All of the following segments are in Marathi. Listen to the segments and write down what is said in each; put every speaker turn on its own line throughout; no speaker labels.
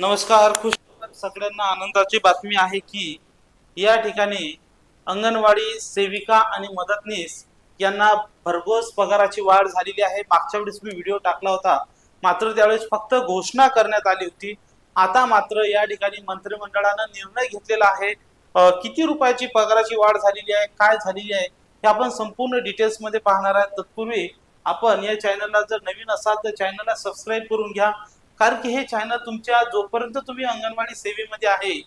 नमस्कार खुश सगळ्यांना आनंदाची बातमी आहे की या ठिकाणी अंगणवाडी सेविका आणि मदतनीस यांना भरघोस पगाराची वाढ झालेली आहे. मागच्या वेळेस मी व्हिडिओ टाकला होता. मात्र त्यावेळेस फक्त घोषणा करण्यात आली होती. आता मात्र या ठिकाणी मंत्रिमंडळानं निर्णय घेतलेला आहे. किती रुपयाची पगाराची वाढ झालेली आहे? काय झालेली आहे? हे आपण संपूर्ण डिटेल्समध्ये पाहणार आहोत. तत्पूर्वी आपण या चॅनलला जर नवीन असाल तर चॅनलला सबस्क्राईब करून घ्या. कारण की हे चॅनल तुमच्या जोपर्यंत तुम्ही अंगणवाडी सेवेमध्ये आहे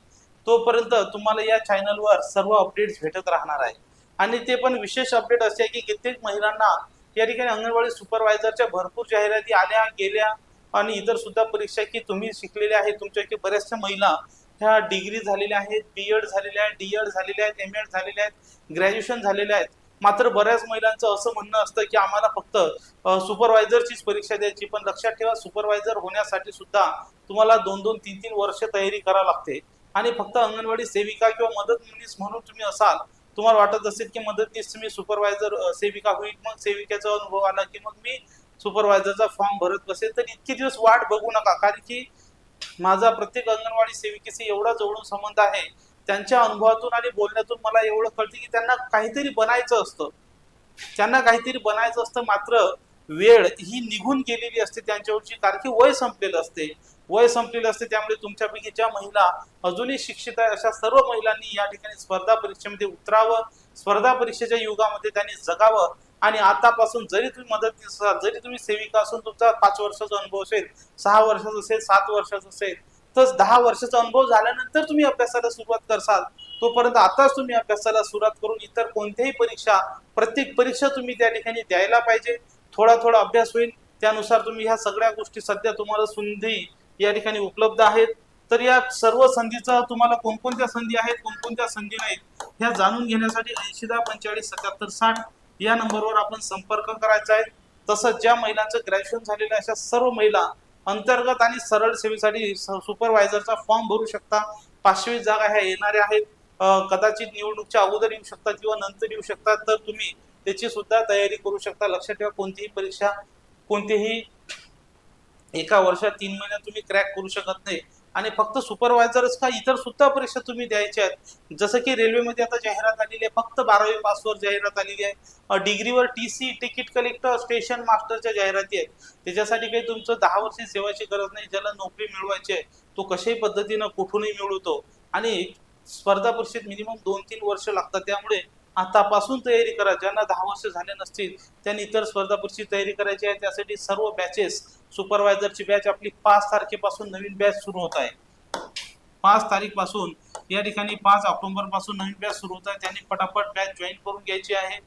तोपर्यंत तुम्हाला या चॅनलवर सर्व अपडेट्स भेटत राहणार आहे. आणि ते पण विशेष अपडेट असे आहे की कित्येक महिलांना या ठिकाणी अंगणवाडी सुपरवायझरच्या भरपूर जाहिराती आल्या गेल्या आणि इतर सुद्धा परीक्षा की तुम्ही शिकलेल्या आहेत. तुमच्यापैकी बऱ्याचशा महिला ह्या डिग्री झालेल्या आहेत बी एड झालेल्या आहेत डी एड झालेल्या आहेत एम एड झालेल्या आहेत ग्रॅज्युएशन झालेल्या आहेत. मात्र बऱ्याच महिलांचं असं म्हणणं असतं की आम्हाला फक्त सुपरवायझरचीच परीक्षा द्यायची पण लक्षात ठेवा सुपरवायझर होण्यासाठी सुद्धा तुम्हाला दोन दोन तीन तीन वर्ष तयारी करावी लागते. आणि फक्त अंगणवाडी सेविका किंवा मदतनीस म्हणून तुम्ही असाल तुम्हाला वाटत असेल की मदतनीस तुम्ही सुपरवायझर सेविका होईल मग सेविकेचा अनुभव आला की मग मी सुपरवायझरचा फॉर्म भरत बसेल. तर इतके दिवस वाट बघू नका कारण की माझा प्रत्येक अंगणवाडी सेविकेशी एवढा जवळून संबंध आहे त्यांच्या अनुभवातून आणि बोलण्यातून मला एवढं कळतं की त्यांना काहीतरी बनायचं असतं. त्यांना काहीतरी बनायचं असतं मात्र वेळ ही निघून गेलेली असते त्यांच्यावरची. कारण की वय संपलेलं असते. वय संपलेलं असते त्यामुळे तुमच्यापैकी ज्या महिला अजूनही शिक्षित आहे अशा सर्व महिलांनी या ठिकाणी स्पर्धा परीक्षेमध्ये उतरावं. स्पर्धा परीक्षेच्या युगामध्ये त्यांनी जगावं. आणि आतापासून जरी तुम्ही मदत असाल जरी तुम्ही सेविका असून तुमचा पाच वर्षाचा अनुभव असेल सहा वर्षाचा असेल सात वर्षाचा असेल तर दहा वर्षाचा अनुभव झाल्यानंतर तुम्ही अभ्यासाला सुरुवात करसाल. तोपर्यंत आताच तुम्ही अभ्यासाला सुरुवात करून इतर कोणत्याही परीक्षा प्रत्येक परीक्षा तुम्ही त्या ठिकाणी द्यायला पाहिजे. थोडा थोडा अभ्यास होईल. त्यानुसार तुम्ही ह्या सगळ्या गोष्टी सध्या तुम्हाला संधी या ठिकाणी उपलब्ध आहेत. तर या सर्व संधीचा तुम्हाला कोणकोणत्या संधी आहेत कोणकोणत्या संधी नाहीत ह्या जाणून घेण्यासाठी ऐंशी दहा पंचेचाळीस सत्याहत्तर साठ या नंबरवर आपण संपर्क करायचा आहे. तसंच ज्या महिलांचं ग्रॅज्युएशन झालेलं अशा सर्व महिला अंतर्गत आणि सरळ सेवेसाठी सुपरवायझरचा फॉर्म भरू शकता. पाचशे जागा ह्या येणाऱ्या आहेत. कदाचित निवडणूकच्या अगोदर येऊ शकतात किंवा नंतर येऊ शकतात तर तुम्ही त्याची सुद्धा तयारी करू शकता. लक्षात ठेवा कोणतीही परीक्षा कोणतीही एका वर्षात तीन महिन्यात तुम्ही क्रॅक करू शकत नाही. आणि फक्त सुपरवायझरच का इतर सुद्धा परीक्षा तुम्ही द्यायच्या आहेत. जसं की रेल्वेमध्ये आता जाहिरात आलेली आहे फक्त बारावी पासवर जाहिरात आलेली आहे. डिग्रीवर T C ticket collector station मास्टरच्या जाहिराती आहेत. त्याच्यासाठी काही तुमचं दहा वर्ष सेवाची गरज नाही ज्याला नोकरी मिळवायची आहे तो कशाही पद्धतीनं कुठूनही मिळवतो. आणि स्पर्धा परीक्षेत मिनिमम दोन तीन वर्ष लागतात. त्यामुळे आतापासून तयारी करा. ज्यांना दहा वर्ष झाले नसतील त्यांनी इतर स्पर्धा परीक्षेची तयारी करायची आहे. त्यासाठी सर्व बॅचेस सुपरवायझरची बॅच आपली पाच तारखेपासून नवीन बॅच सुरू होत आहे. पाच तारीखपासून या ठिकाणी पाच ऑक्टोबरपासून नवीन बॅच सुरू होत आहे. त्यांनी पटापट बॅच जॉईन करून घ्यायची आहे.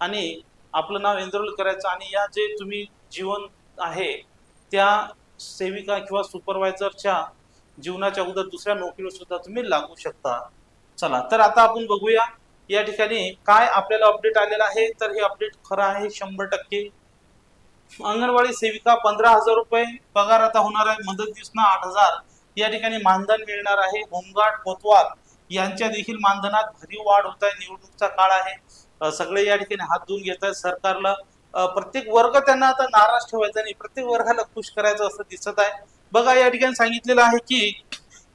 आणि आपलं नाव एनरोल करायचं आणि या जे तुम्ही जीवन आहे त्या सेविका किंवा सुपरवायझरच्या जीवनाच्या अगोदर दुसऱ्या नोकरीवर सुद्धा तुम्ही लागू शकता. चला तर आता आपण बघूया या ठिकाणी काय आपल्याला अपडेट आलेलं आहे? तर हे अपडेट खरं आहे शंभर टक्के. अंगणवाडी सेविका पंधरा हजार रुपये पगार आता होणार आहे मदतनीसना आठ हजार. या ठिकाणी मानधन मिळणार आहे. होमगार्ड कोतवाल यांच्या देखील मानधनात भरीव वाढ होत आहे. निवडणूकचा काळ आहे. सगळे या ठिकाणी हात धुवून घेत आहेत. सरकारला प्रत्येक वर्ग त्यांना आता नाराज ठेवायचा नाही प्रत्येक वर्गाला खुश करायचं असं दिसत आहे. बघा या ठिकाणी सांगितलेलं आहे की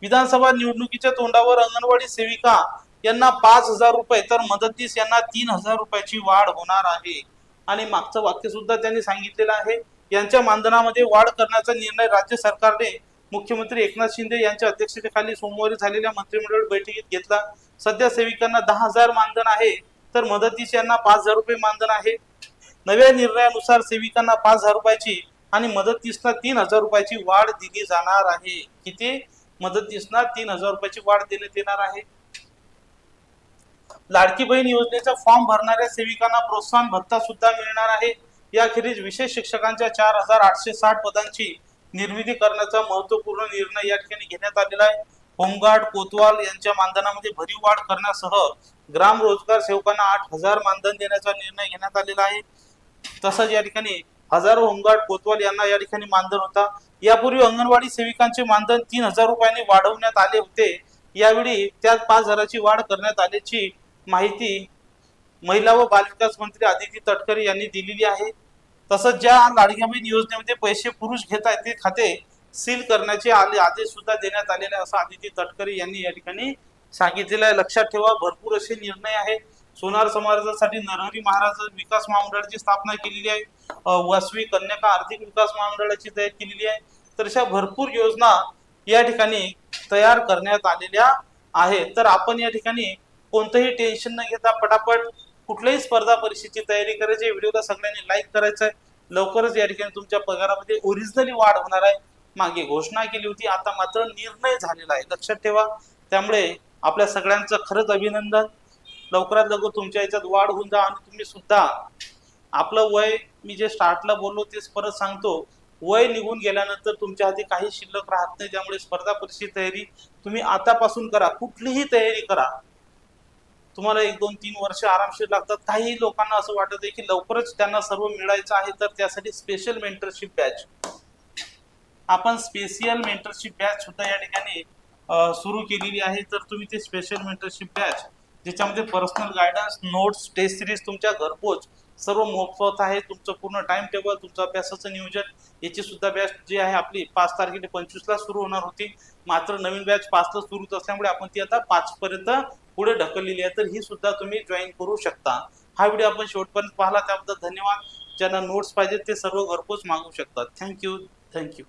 विधानसभा निवडणुकीच्या तोंडावर अंगणवाडी सेविका यांना पाच हजार रुपये तर मदतीस यांना तीन हजार रुपयाची वाढ होणार आहे. आणि मागचं वाक्य सुद्धा त्यांनी सांगितलेलं आहे. यांच्या मानधनामध्ये वाढ करण्याचा निर्णय राज्य सरकारने मुख्यमंत्री एकनाथ शिंदे यांच्या अध्यक्षतेखाली सोमवारी झालेल्या मंत्रिमंडळ बैठकीत घेतला. सध्या सेविकांना दहा हजार मानधन आहे तर मदतीस यांना पाच हजार रुपये मानधन आहे. नव्या निर्णयानुसार सेविकांना पाच हजार रुपयाची आणि मदतीसना तीन हजार रुपयाची वाढ दिली जाणार आहे. किती? मदतीसना तीन हजार रुपयाची वाढ देण्यात येणार आहे. लाडकी बहीण योजनेचा फॉर्म भरणाऱ्या सेविकांना प्रोत्साहन भत्ता सुद्धा मिळणार आहे. याखेरीज विशेष शिक्षकांच्या चार हजार आठशे साठ पदांची निर्मिती करण्याचा महत्त्वपूर्ण निर्णय या ठिकाणी घेण्यात आलेला आहे. होमगार्ड कोतवाल यांच्या मानधनामध्ये भरीव वाढ करण्यासह ग्राम रोजगार सेवकांना आठ हजार मानधन देण्याचा निर्णय घेण्यात आलेला आहे. तसंच या ठिकाणी हजारो होमगार्ड कोतवाल यांना या ठिकाणी मानधन होता. यापूर्वी अंगणवाडी सेविकांचे मानधन तीन हजार रुपयांनी वाढवण्यात आले होते. यावेळी त्यात पाच हजाराची वाढ करण्यात आल्याची माहिती महिला व बालविकास मंत्री आदिती तटकरे यांनी दिलेली आहे. तसंच ज्या लाडक्या बहीण योजनेमध्ये पैसे पुरुष घेत आहेत ते खाते सील करण्याचे आले आदेश सुद्धा देण्यात आलेले असं आदिती तटकरे यांनी या ठिकाणी सांगितलेलं आहे. लक्षात ठेवा भरपूर असे निर्णय आहे सोनार समाजासाठी नरहरी महाराज विकास महामंडळाची स्थापना केलेली आहे. वासवी कन्याका आर्थिक विकास महामंडळाची तयार केलेली आहे. तर अशा भरपूर योजना या ठिकाणी तयार करण्यात आलेल्या आहेत. तर आपण या ठिकाणी कोणतंही टेन्शन न घेता पटापट कुठल्याही स्पर्धा परीक्षेची तयारी करायची व्हिडिओला सगळ्यांनी लाईक करायचं आहे लवकरच या ठिकाणी तुमच्या पगारामध्ये ओरिजिनली वाढ होणार आहे. मागे घोषणा केली होती आता मात्र निर्णय झालेला आहे. लक्षात ठेवा त्यामुळे आपल्या सगळ्यांचं खरंच अभिनंदन. लवकरात लवकर तुमच्या याच्यात वाढ होऊन जा आणि तुम्ही सुद्धा आपलं वय मी जे स्टार्टला बोललो तेच परत सांगतो. वय निघून गेल्यानंतर तुमच्या हाती काही शिल्लक राहत नाही त्यामुळे स्पर्धा परीक्षेची तयारी तुम्ही आतापासून करा. कुठलीही तयारी करा. तुम्हाला एक दोन तीन वर्ष आरामशीर लागतात. काही लोकांना असं वाटत आहे की लवकरच त्यांना सर्व मिळायचं आहे तर त्यासाठी स्पेशल मेंटरशिप बॅच आपण स्पेशियल मेंटरशिप बॅच सुद्धा या ठिकाणी सुरू केलेली आहे. तर तुम्ही ते स्पेशल मेंटरशिप बॅच ज्याच्यामध्ये personal guidance notes test series तुमच्या घरपोच सर्व मोफत आहे. तुमचं पूर्ण टाइम टेबल तुमचं अभ्यासाचं नियोजन याची सुद्धा बॅच जी आहे आपली पाच तारखेला पंचवीसला सुरू होणार होती. मात्र नवीन बॅच पाचला सुरू असल्यामुळे आपण ती आता पाचपर्यंत पुढे ढकललेली आहे तर ही सुद्धा तुम्ही जॉईन करू शकता. हा व्हिडिओ आपण शेवटपर्यंत पाहिला त्याबद्दल धन्यवाद. ज्यांना नोट्स पाहिजेत ते सर्व घरपोच मागू शकतात. Thank you thank you